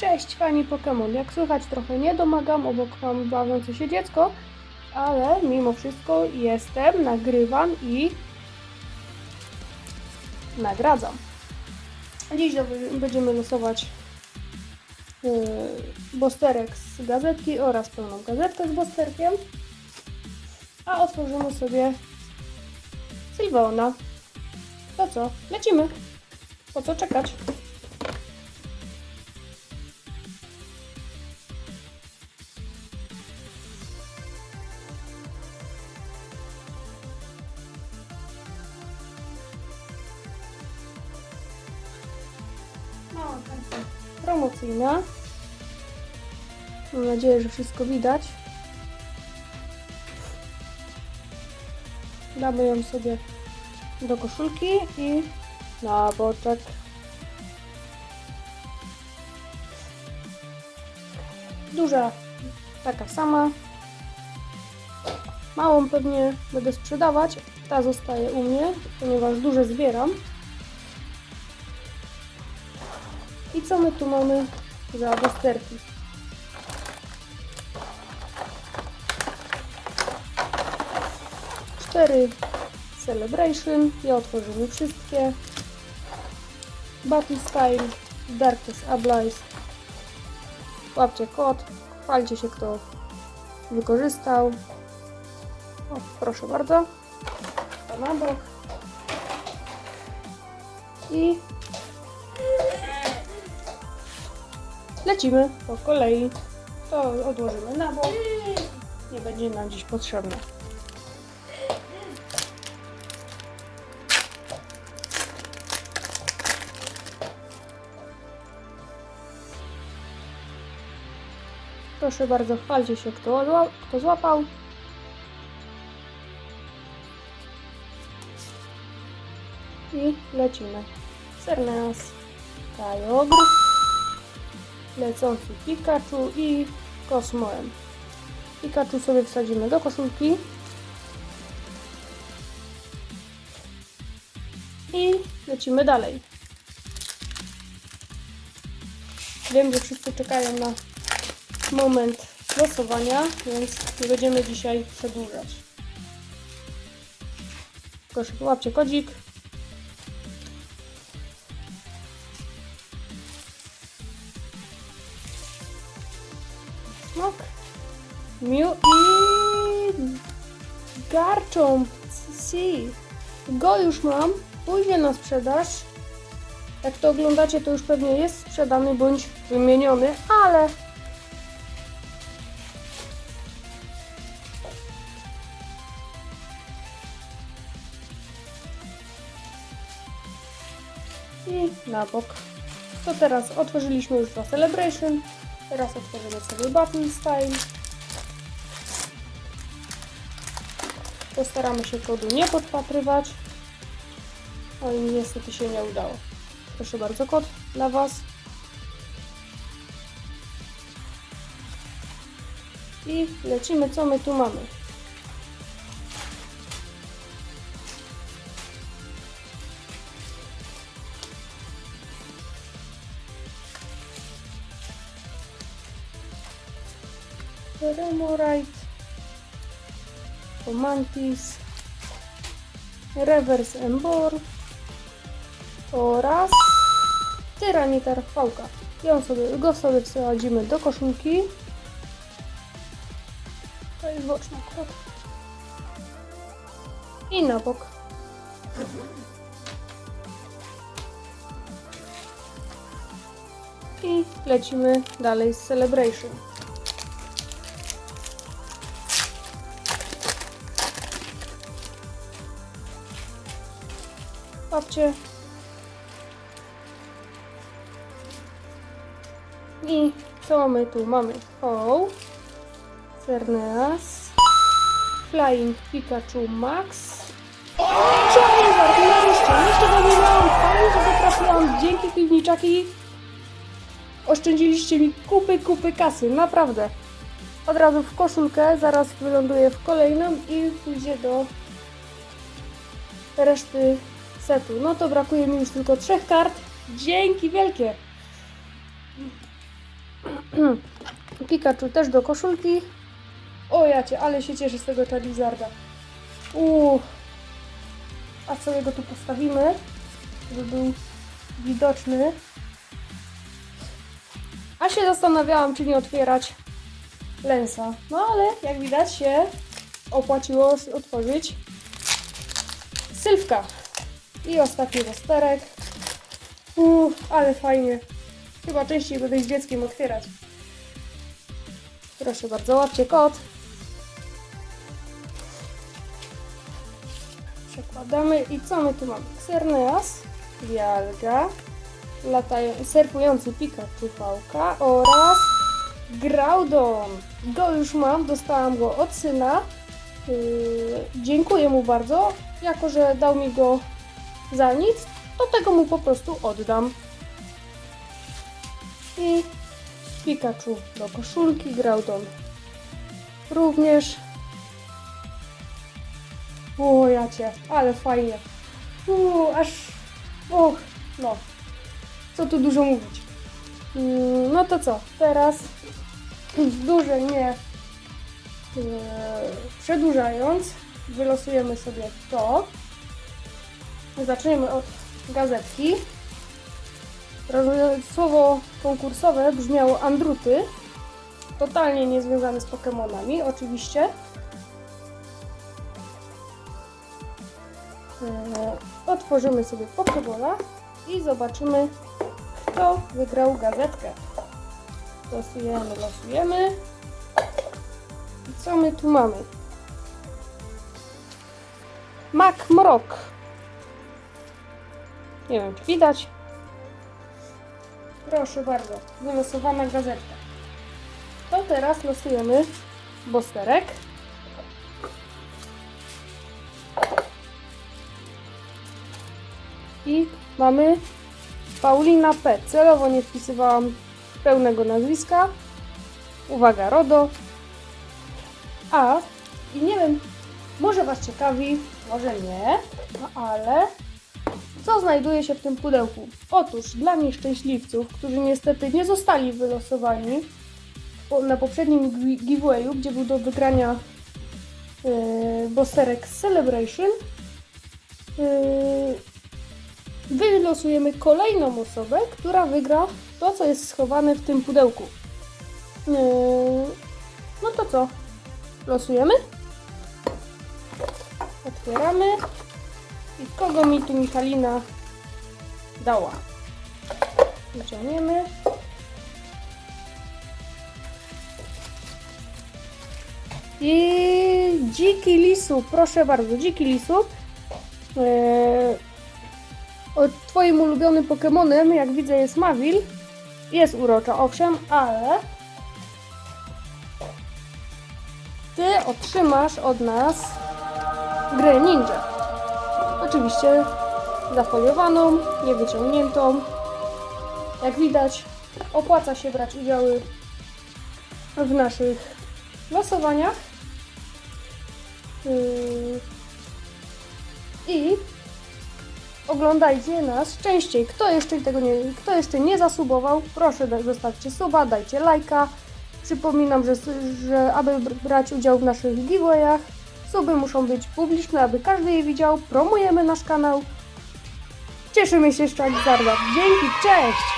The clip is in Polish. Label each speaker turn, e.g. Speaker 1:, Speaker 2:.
Speaker 1: Cześć fani Pokémon. Jak słychać trochę nie domagam, obok mam bawiące się dziecko, ale mimo wszystko jestem, nagrywam i nagradzam. Dziś będziemy losować yy, bosterek z gazetki oraz pełną gazetkę z bosterkiem, a otworzymy sobie Sylweona. To co? Lecimy. Po co czekać? Mam nadzieję, że wszystko widać. Damy ją sobie do koszulki i na boczek. Duża, taka sama. Małą pewnie będę sprzedawać. Ta zostaje u mnie, ponieważ duże zbieram. I co my tu mamy za bosterki? Cztery Celebration. Ja otworzymy wszystkie. Battle Style, Darkest Ablaze. Łapcie kod. Chwalcie się, kto wykorzystał. O, proszę bardzo. To na bok. I lecimy po kolei. To odłożymy na bok. Nie będzie nam dziś potrzebne. Proszę bardzo, chwalcie się, kto, kto złapał. I lecimy. Serneas, Kyogre, lecący Pikachu i Kosmoem. Pikachu sobie wsadzimy do koszulki. I lecimy dalej. Wiem, że wszyscy czekają na moment losowania, więc nie będziemy dzisiaj przedłużać. Proszę, łapcie kodzik. I Garchomp. Si. Go już mam. Pójdzie na sprzedaż. Jak to oglądacie, to już pewnie jest sprzedany bądź wymieniony, ale i na bok. To teraz otworzyliśmy już dwa Celebration. Teraz otworzymy sobie Battle Style. Postaramy się kodu nie podpatrywać. No i niestety się nie udało. Proszę bardzo, kod dla Was. I lecimy, co my tu mamy. Remorite, Pomantis, Reverse Embor oraz Tyranitar chwałka. Ją sobie, go sobie wsadzimy do koszulki. To jest boczna akurat. I na bok. I lecimy dalej z Celebration. Babcie. I co mamy tu? Mamy Hoł, Cerneas, Flying Pikachu Max, Charizard, nareszcie, jeszcze go nie miałam, fajnie, że dzięki piwniczaki oszczędziliście mi kupy, kupy kasy, naprawdę. Od razu w koszulkę, zaraz wyląduję w kolejną i pójdzie do reszty setu. No to brakuje mi już tylko trzech kart. Dzięki wielkie! Pikachu też do koszulki. O jacie, ale się cieszę z tego Charizarda. Uuu. A sobie go tu postawimy, żeby był widoczny. A się zastanawiałam, czy nie otwierać Lensa. No ale jak widać się opłaciło otworzyć Sylwka. I ostatni rozterek. Uuu, ale fajnie. Chyba częściej będę z dzieckiem otwierać. Proszę bardzo, łapcie kod. Przekładamy i co my tu mamy? Xerneas, Dialga, surfujący Pikachu Pałka oraz Groudon. Go już mam, dostałam go od syna. Yy, dziękuję mu bardzo. Jako, że dał mi go za nic, to tego mu po prostu oddam. I Pikachu do koszulki, Groudon również. O, jacie, ale fajnie. Uuu, aż... Och, no. Co tu dużo mówić. Mm, No to co, teraz duże nie e, przedłużając, wylosujemy sobie to. Zaczniemy od gazetki. Słowo konkursowe brzmiało Andruty. Totalnie niezwiązane z Pokemonami, oczywiście. E, Otworzymy sobie Pokebola i zobaczymy, kto wygrał gazetkę. Losujemy, losujemy. I co my tu mamy? Mac Mrok. Nie wiem, czy widać. Proszę bardzo, wylosowana gazetka. To teraz losujemy bosterek. I mamy Paulina P. Celowo nie wpisywałam pełnego nazwiska. Uwaga, RODO. A, i nie wiem, może Was ciekawi, może nie, no ale co znajduje się w tym pudełku? Otóż dla nieszczęśliwców, którzy niestety nie zostali wylosowani na poprzednim gi- giveawayu, gdzie był do wygrania yy, Bosterek Celebration, yy, wylosujemy kolejną osobę, która wygra to, co jest schowane w tym pudełku. Yy, no to co? Losujemy? Otwieramy. Kogo mi tu Michalina dała? Wyciągniemy. I dziki lisu, proszę bardzo, dziki lisu. Eee, twoim ulubionym Pokemonem, jak widzę, jest Mavil. Jest urocza, owszem, ale ty otrzymasz od nas grę ninja. Oczywiście zafoliowaną, niewyciągniętą. Jak widać, opłaca się brać udziały w naszych losowaniach. Yy, I oglądajcie nas częściej. Kto jeszcze tego nie, kto jeszcze nie zasubował, proszę zostawcie suba, dajcie lajka. Przypominam, że, że aby br- brać udział w naszych giveawayach, suby muszą być publiczne, aby każdy je widział. Promujemy nasz kanał. Cieszymy się z Charizarda. Dzięki, cześć!